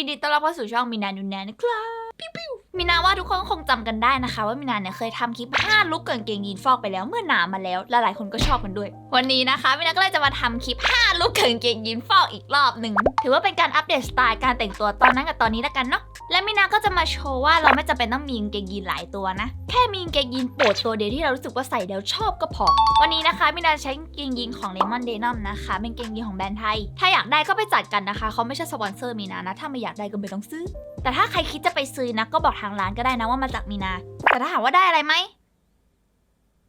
ยินดีต้อนรับเข้าสู่ช่องมินานูแนนะครับปิ้ว มินาว่าทุกคนคงจำกันได้นะคะ ว่ามินาเนี่ยเคยทำคลิป 5 ลุกเกางเกงยีนฟอกไปแล้วเมื่อนานมาแล้วและหลายคนก็ชอบกันด้วย วันนี้นะคะมินาก็เลยจะมาทำคลิป 5 ลุกเกางเกงยีนฟอกอีกรอบหนึ่งถือว่าเป็นการอัปเดตสไตล์การแต่งตัวตอนนั้นกับตอนนี้แล้วกันเนาะและมินาก็จะมาโชว์ว่าเราไม่จำเป็นต้องมีกางเกงยีนหลายตัวนะ แค่มีกางเกงยีนโปรดตัวเดียวที่เรารู้สึกว่าใส่แล้วชอบก็พอ วันนี้นะคะมินาใช้กางเกงยีนของ Lemon Denim นะคะ เป็นกางเกงยีนของแบรนด์ไทย ถ้าอยากได้ก็ไปจัดกันนะคะเขาไม่ใช่สปอนเซอร์มีนานะถ้าไม่อยากได้ก็ไม่ต้องซื้อ แต่ถ้าใครคิดจะไปซื้อนะก็บอกทางร้านก็ได้นะว่ามาจากมีนา แต่ถ้าถามว่าได้อะไรไหม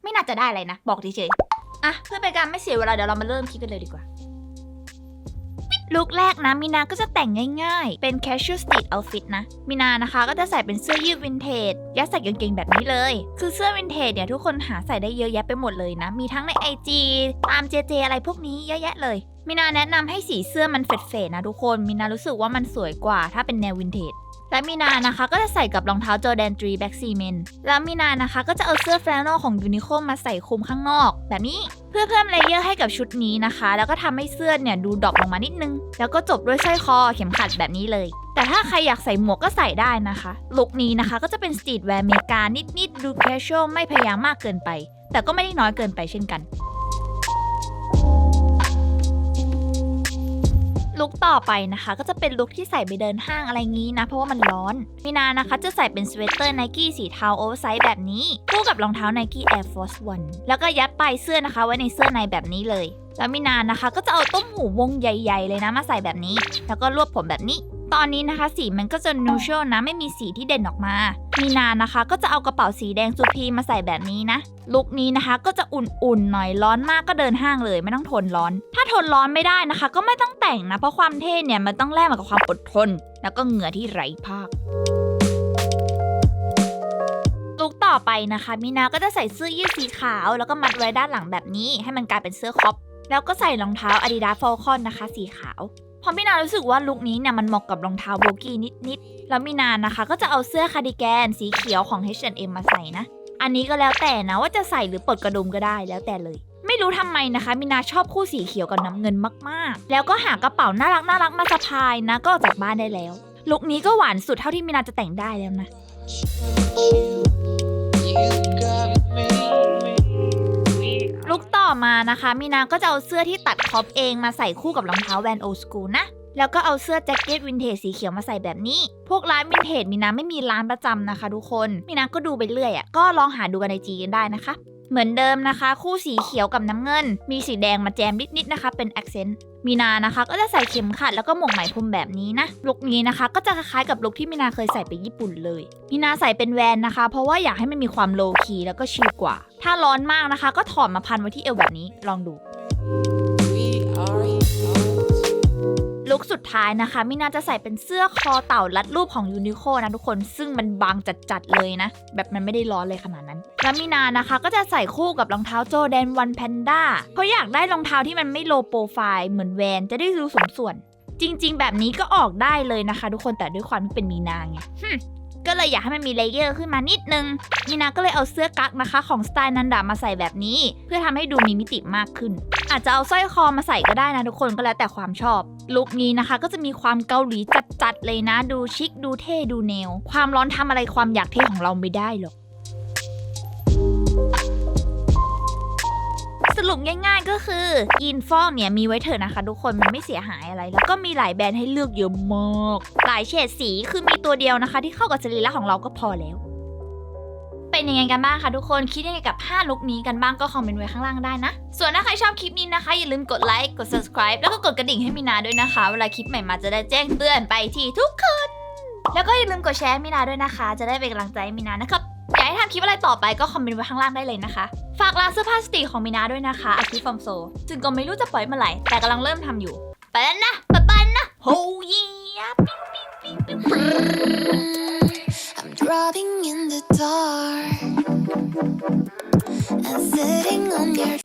ไม่น่าจะได้อะไรนะ บอกเฉยๆอะเพื่อเป็นการไม่เสียเวลาเดี๋ยวเรามาเริ่มคลิปกันเลยดีกว่า ลุคแรกนะมินาก็จะแต่งง่ายๆ เป็น casual street outfit นะ มินานะคะก็จะใส่เป็นเสื้อยืดวินเทจยัดใส่กางเกงแบบนี้เลย คือเสื้อวินเทจเนี่ยทุกคนหาใส่ได้เยอะแยะไปหมดเลยนะ มีทั้งใน IG ตามเจเจอะไรพวกนี้เยอะแยะเลย มินาแนะนำให้สีเสื้อมันเฟดๆนะทุกคน มินารู้สึกว่ามันสวยกว่าถ้าเป็นแนววินเทจ และมีนานะคะก็จะใส่กับรองเท้าจอแดนทรีแบ็กซีเมนแล้วมีนานะคะก็จะเอาเสื้อแฟลนอลของยูนิโคมาใส่คลุมข้างนอก แบบนี้เพื่อเพิ่มเลเยอร์ให้กับชุดนี้นะคะ แล้วก็ทำให้เสื้อเนี่ยดูดรอปลงมานิดนึง แล้วก็จบด้วยสร้อยคอเข็มขัดแบบนี้เลย แต่ถ้าใครอยากใส่หมวกก็ใส่ได้นะคะลุคนี้นะคะก็จะเป็นสตรีทแวร์เมกานิดๆดูแคชชวลไม่พยายามมากเกินไป แต่ก็ไม่ได้น้อยเกินไปเช่นกัน ลุคต่อไปนะคะ ก็จะเป็นลุคที่ใส่ไปเดินห้างอะไรงี้นะ เพราะว่ามันร้อน มีนานะคะจะใส่เป็นสเวตเตอร์ไนกี้สีเทาโอเวอร์ไซส์แบบนี้ คู่กับรองเท้าไนกี้ Air Force One แล้วก็ยัดปลายเสื้อนะคะ ไว้ในเสื้อในแบบนี้เลย แล้วมีนานะคะ ก็จะเอาต้มหูวงใหญ่ ๆ เลยนะมาใส่แบบนี้ แล้วก็รวบผมแบบนี้ ตอนนี้นะคะ สีมันก็จะนูเชลนะ ไม่มีสีที่เด่นออกมา มีนานะคะ ก็จะเอากระเป๋าสีแดงซูพีมาใส่แบบนี้นะ ลุคนี้นะคะก็จะอุ่นๆหน่อยร้อนมากก็เดินห้างเลย ไม่ต้องทนร้อน ถ้าทนร้อนไม่ได้นะคะ ก็ไม่ต้องแต่งนะ เพราะความเท่เนี่ยมันต้องแลกมากับความอดทน แล้วก็เหงื่อที่ไร้ภาคลุคต่อไปนะคะมีนาก็จะใส่เสื้อยืดสีขาว แล้วก็มัดไว้ด้านหลังแบบนี้ ให้มันกลายเป็นเสื้อครอปแล้วก็ใส่รองเท้า Adidas Falcon นะคะ สีขาว เพอมีนารู้สึกว่าลุคนี้เนี่ยมันเหมาะกับรองเท้าโบกี้นิดๆ แล้วมีนานะคะ ก็จะเอาเสื้อคาร์ดิแกนสีเขียวของ H&M มาใส่นะ อันนี้ก็แล้วแต่นะว่าจะใส่หรือปลดกระดุมก็ได้แล้วแต่เลย ไม่รู้ทำไมนะคะ มินาชอบคู่สีเขียวกับน้ำเงินมากๆ แล้วก็หากระเป๋าน่ารักน่ารักมาสะพายนะ ก็ออกจากบ้านได้แล้ว ลุคนี้ก็หวานสุดเท่าที่มินาจะแต่งได้แล้วนะลุ อมานะคะมินาก็จะเอาเสื้อที่ตัดคอปเองมาใส่คู่กับรองเท้าแวนโอสกูนะ แล้วก็เอาเสื้อแจ็คเก็ตวินเทจสีเขียวมาใส่แบบนี้ พวกร้านวินเทจมินาไม่มีร้านประจำนะคะ ทุกคนมินาก็ดูไปเรื่อยอะ ก็ลองหาดูกันในจีกันได้นะคะ เหมือนเดิมนะคะ คู่สีเขียวกับน้ำเงิน มีสีแดงมาแจมนิดๆนะคะ เป็น accent มีนานะคะ ก็จะใส่เข็มขัดแล้วก็หมวกไหมพรมแบบนี้นะ ลุคนี้นะคะก็จะคล้ายๆกับลุคที่มินาเคยใส่ไปญี่ปุ่นเลยมินาใส่เป็นแวนนะคะ เพราะว่าอยากให้มันมีความโลคีแล้วก็ชิลกว่า ถ้าร้อนมากนะคะ ก็ถอดมาพันไว้ที่เอวแบบนี้ลองดูลุคสุดท้ายนะคะมินาจะใส่เป็นเสื้อคอเต่ารัดรูปของยูนิโคนะทุกคนซึ่งมันบางจัดๆเลยนะ แบบมันไม่ได้ร้อนเลยขนาดนั้น แล้วมินานะคะก็จะใส่คู่กับรองเท้าโจแดนวันแพนด้าเพราะอยากได้รองเท้าที่มันไม่โลโปรไฟล์เหมือนแวนจะได้ดูสมส่วน จริง ๆ แบบนี้ก็ออกได้เลยนะคะ ทุกคนแต่ด้วยความที่เป็นมีนาไง ก็เลยอยากให้มันมีเลเยอร์ขึ้นมานิดนึงนีนาก็เลยเอาเสื้อกั๊กนะคะ ของสไตล์นันดามาใส่แบบนี้ เพื่อทำให้ดูมีมิติมากขึ้น อาจจะเอาสร้อยคอมาใส่ก็ได้นะทุกคนก็แล้วแต่ความชอบลุคนี้นะคะ ก็จะมีความเกาหลีจัดๆเลยนะ ดูชิคดูเท่ดูแนว ความร้อนทำอะไรความอยากเท่ของเราไม่ได้หรอก รุปง่าย ๆ ก็คือยีนฟอกเนี่ยมีไว้เถอะนะคะ ทุกคนมันไม่เสียหายอะไร แล้วก็มีหลายแบรนด์ให้เลือกเยอะมากหลายเฉดสีคือมีตัวเดียวนะคะ ที่เข้ากับสรีระของเราก็พอแล้วเป็นยังไงกันบ้างคะทุกคน คิดยังไงกับ 5 ลุคนี้กันบ้างก็คอมเมนต์ไว้ข้างล่างได้นะ ส่วนถ้าใครชอบคลิปนี้นะคะ อย่าลืมกดไลค์กด subscribe แล้วก็กดกระดิ่งให้มีนาด้วยนะคะ เวลาคลิปใหม่มาจะได้แจ้งเตือนไปที่ทุกคน แล้วก็อย่าลืมกดแชร์มีนาด้วยนะคะ จะได้เป็นกำลังใจมีนานะครับ อยากให้ทำคลิปอะไรต่อไปก็คอมเมนต์ไว้ข้างล่างได้เลยนะคะ ฝากร้านเสื้อผ้าสตรีของมีนาด้วยนะคะอาคิฟอมโซจึงก็ไม่รู้จะปล่อยเมื่อไหร่แต่กำลังเริ่มทำอยู่ ไปแล้วนะบ๊ายบายนะโฮเยีย I'm dropping in the dark and sitting on your